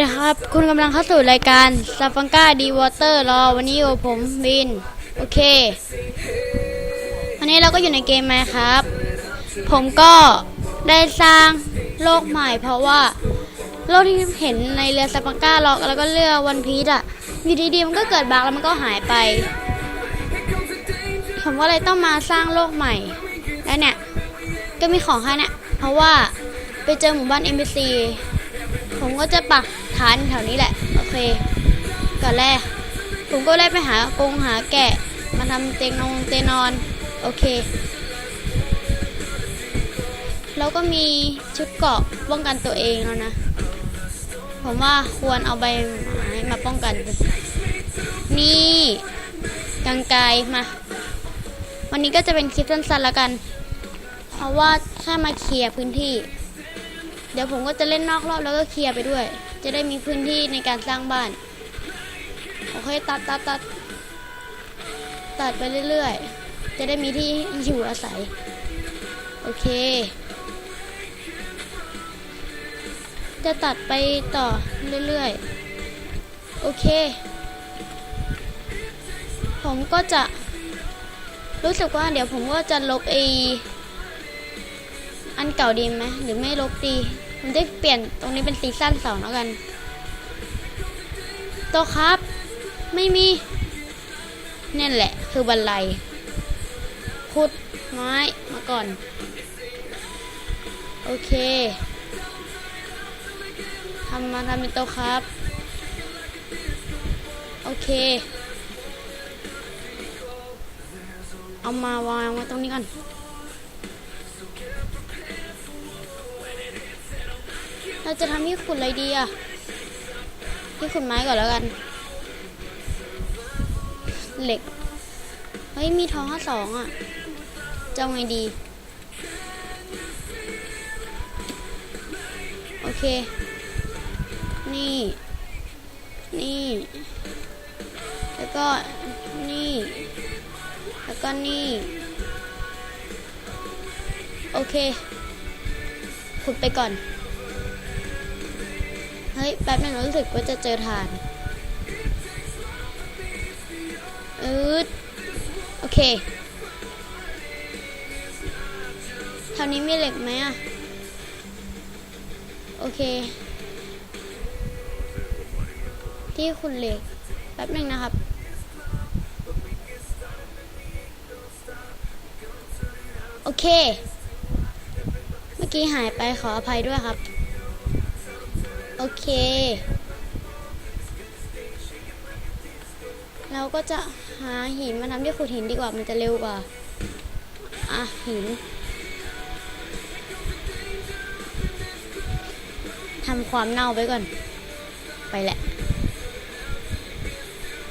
ดีครับ คุณกำลังเข้าสู่รายการซาฟังกาดีวอเตอร์รอ วันนี้อยู่ผมบิน โอเค วันนี้เราก็อยู่ในเกมไหมครับ ผมก็ได้สร้างโลกใหม่ เพราะว่า โลกที่เห็นในเรือซาฟังกาล็อกแล้วก็เรือวันพีชอะอยู่ดีๆมันก็เกิดบั๊กแล้วมันก็หายไป ผมก็เลยต้องมาสร้างโลกใหม่ แล้วเนี่ย ก็มีของให้เนี่ยเพราะว่าไปเจอหมู่บ้าน NPC ผมก็จะปักฐานแถวนี้แหละ โอเคก่อนแรก ผมก็ได้ไปหากรงหาแกะ มาทำเตียงนอนเตียงนอน โอเค แล้วก็มีชุดเกราะป้องกันตัวเองแล้วนะ ผมว่าควรเอาใบไม้มาป้องกัน นี่กังไกรมา วันนี้ก็จะเป็นคลิปสั้นๆแล้วกัน เพราะว่าแค่มาเคลียร์พื้นที่ เดี๋ยวผมก็จะเล่นนอกรอบแล้วก็เคลียร์ไปด้วย จะได้มีพื้นที่ในการสร้างบ้าน โอเคตัดตัดตัดตัดไปเรื่อยๆ จะได้มีที่อยู่อาศัย โอเค จะตัดไปต่อเรื่อยๆ โอเค ผมก็จะรู้สึกว่าเดี๋ยวผมก็จะลบไอ อันเก่าดีไหมหรือไม่ลบดีผมจะเปลี่ยนตรงนี้เป็นซีซั่นสองแล้วกันโตครับ ไม่มีนี่นแหละ คือบันไลขุดไม้มาก่อน โอเคทำมาทำเป็นโตครับ โอเค เอามาวางไว้ตรงนี้ก่อน เราจะทำที่ขุดอะไรดีอะที่ขุดไม้ก่อนแล้วกัน เหล็ก เฮ้ย มีทองห้าสองอะจะไงดี โอเค นี่ นี่ แล้วก็นี่ แล้วก็นี่ โอเค ขุดไปก่อน ฮ้ย แป๊บนึงรู้สึกว่าจะเจอฐานอืดโอเคแถวนี้มีเหล็กไหมอะโอเค ที่คุณเหล็ก แป๊บนึงนะครับโอเค เมื่อกี้หายไปขออภัยด้วยครับ โอเค เราก็จะหาหินมาทำที่ขุดหินดีกว่ามันจะเร็วกว่า อะหินทำความเน่าไปก่อน ไปแหละ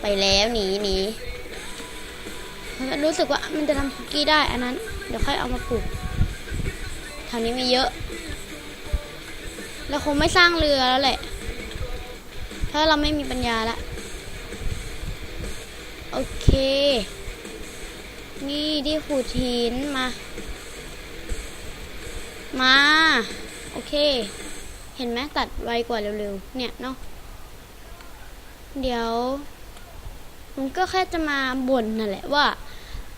ไปแล้วหนีหนีรู้สึกว่ามันจะทำคุกกี้ได้อันนั้น เดี๋ยวค่อยเอามาปลูกแถวนี้มีเยอะ เราคงไม่สร้างเรือแล้วแหละ ถ้าเราไม่มีปัญญาละ โอเค นี่ที่ขูดหินมา มา โอเค เห็นไหมตัดไวกว่าเร็วๆ เนี่ยเนาะ เดี๋ยวผมก็แค่จะมาบ่นนั่นแหละว่า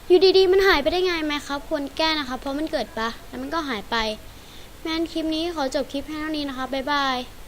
อยู่ดีๆ มันหายไปได้ไงไหมครับ ควรแก้นะครับ เพราะมันเกิดปะแล้วมันก็หายไป แม้นคลิปนี้ขอจบคลิปแค่เท่านี้นะคะบ๊ายบาย